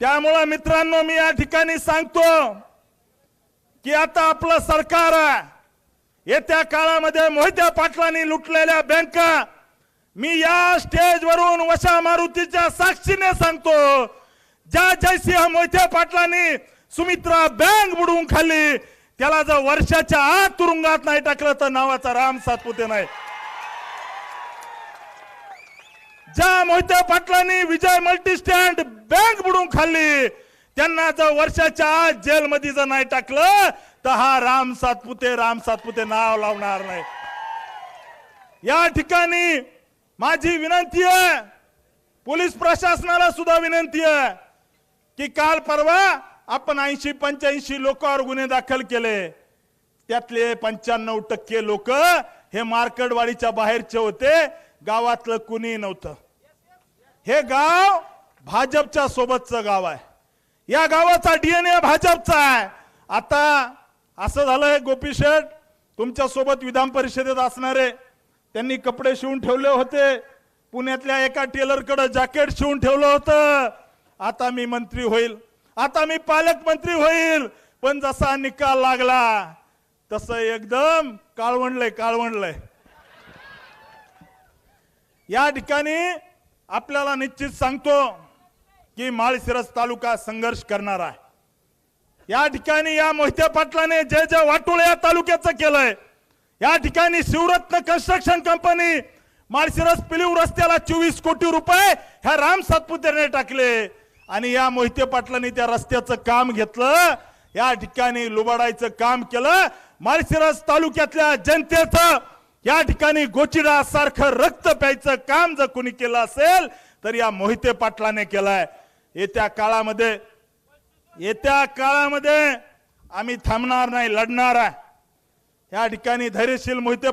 त्यामुळं मित्रांनो मी या ठिकाणी सांगतो की आता आपलं सरकार येत्या काळामध्ये मोहित्या पाटलांनी लुटलेल्या बँका मी या स्टेजवरून वशा मारुतीच्या साक्षीने सांगतो ज्या जयसिंह मोहिते पाटलांनी सुमित्रा बँक बुडवून खाल्ली त्याला जर वर्षाच्या आत तुरुंगात नाही टाकलं तर नावाचा राम सातपुते नाही. ज्या मोहिते पाटलांनी विजय मल्टी स्टँड बँक बुडून खाल्ली त्यांना जर वर्षाच्या आत जेलमध्ये जर नाही टाकलं तर हा राम सातपुते राम सातपुते नाव लावणार नाही. या ठिकाणी माझी विनंती आहे पोलीस प्रशासनाला सुद्धा विनंती आहे की काल परवा आपण ऐंशी पंच्याऐंशी लोकांवर गुन्हे दाखल केले. त्यातले पंच्याण्णव टक्के लोक हे मार्कडवाडीच्या बाहेरचे होते गावातलं कुणी नव्हतं. हे गाव भाजपच्या सोबतचं गाव आहे. या गावाचा डीएनए भाजपचा आहे. आता असं झालंय गोपी शेठ तुमच्यासोबत विधान परिषदेत असणारे त्यांनी कपडे शिवून ठेवले होते. पुण्यातल्या एका टेलरकडे जॅकेट शिवून ठेवलं होतं. आता मी मंत्री होईल. आता मी पालकमंत्री होईल. पण जसा निकाल लागला तसं एकदम काळवंडलंय काळवंडलंय. या ठिकाणी आपल्याला निश्चित सांगतो की माळशिरस तालुका संघर्ष करणार आहे. या ठिकाणी या मोहिते पाटलाने जे जे वाटोळ या तालुक्याचं केलंय या ठिकाणी शिवरत्न कन्स्ट्रक्शन कंपनी माळशिरस पिलीव रस्त्याला चोवीस कोटी रुपये ह्या राम सातपुतेने टाकले आणि या मोहिते पाटलांनी त्या रस्त्याचं काम घेतलं या ठिकाणी लुबाडायचं काम केलं माळशिरस तालुक्यातल्या जनतेचं या ठिकाणी गोचिडा सारखं रक्त प्यायचं काम जर कोणी केलं असेल तर या मोहिते पाटलाने केलंय. येत्या काळामध्ये येत्या काळामध्ये आम्ही थांबणार नाही लढणार आहे. या ठिकाणी धैर्यशील मोहिते